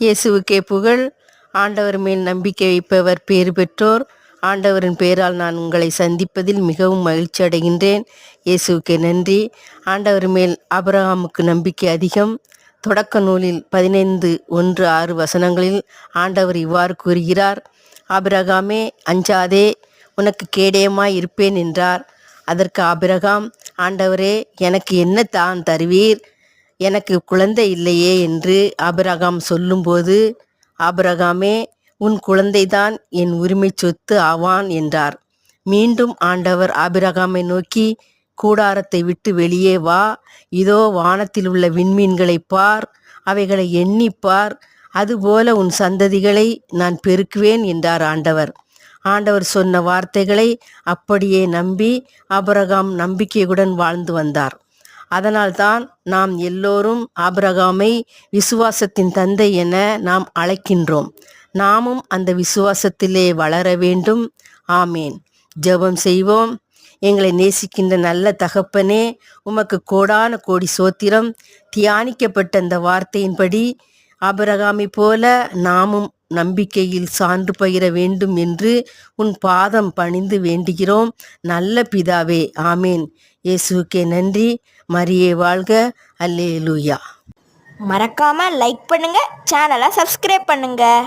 இயேசுவுக்கே புகழ். ஆண்டவர் மேல் நம்பிக்கை வைப்பவர் பேறு பெற்றோர். ஆண்டவரின் பெயரால் நான் உங்களை சந்திப்பதில் மிகவும் மகிழ்ச்சி அடைகின்றேன். இயேசுவுக்கே நன்றி. ஆண்டவர் மேல் அபரகாமுக்கு நம்பிக்கை அதிகம். தொடக்க நூலில் பதினைந்து ஒன்று ஆறு வசனங்களில் ஆண்டவர் இவ்வாறு கூறுகிறார். ஆபிரகாமே அஞ்சாதே உனக்கு கேடயமாய் இருப்பேன் என்றார். அதற்கு ஆபிரகாம் ஆண்டவரே எனக்கு என்ன தான் தருவீர்? எனக்கு குழந்தை இல்லையே என்று ஆபிரகாம் சொல்லும்போது ஆபிரகாமே உன் குழந்தைதான் என் உரிமை சொத்து ஆவான் என்றார். மீண்டும் ஆண்டவர் ஆபிரகாமை நோக்கி கூடாரத்தை விட்டு வெளியே வா. இதோ வானத்தில் உள்ள விண்மீன்களைப் பார். அவைகளை எண்ணிப்பார் அதுபோல உன் சந்ததிகளை நான் பெருக்குவேன் என்றார் ஆண்டவர். ஆண்டவர் சொன்ன வார்த்தைகளை அப்படியே நம்பி அபரகாம் நம்பிக்கையுடன் வாழ்ந்து வந்தார். அதனால்தான் நாம் எல்லோரும் ஆபிரகாமை விசுவாசத்தின் தந்தை என நாம் அழைக்கின்றோம். நாமும் அந்த விசுவாசத்திலே வளர வேண்டும். ஆமேன். ஜெபம் செய்வோம். எங்களை நேசிக்கின்ற நல்ல தகப்பனே உமக்கு கோடான கோடி சோத்திரம் தியானிக்கப்பட்ட அந்த வார்த்தையின்படி அபரகாமி போல நாமும் நம்பிக்கையில் சான்று பகிர வேண்டும் என்று உன் பாதம் பணிந்து வேண்டுகிறோம். நல்ல பிதாவே ஆமேன். இயேசுக்கே நன்றி. மரியே வாழ்க. அல்லேலூயா. மறக்காமல் லைக் பண்ணுங்கள் சேனலை சப்ஸ்கிரைப் பண்ணுங்கள்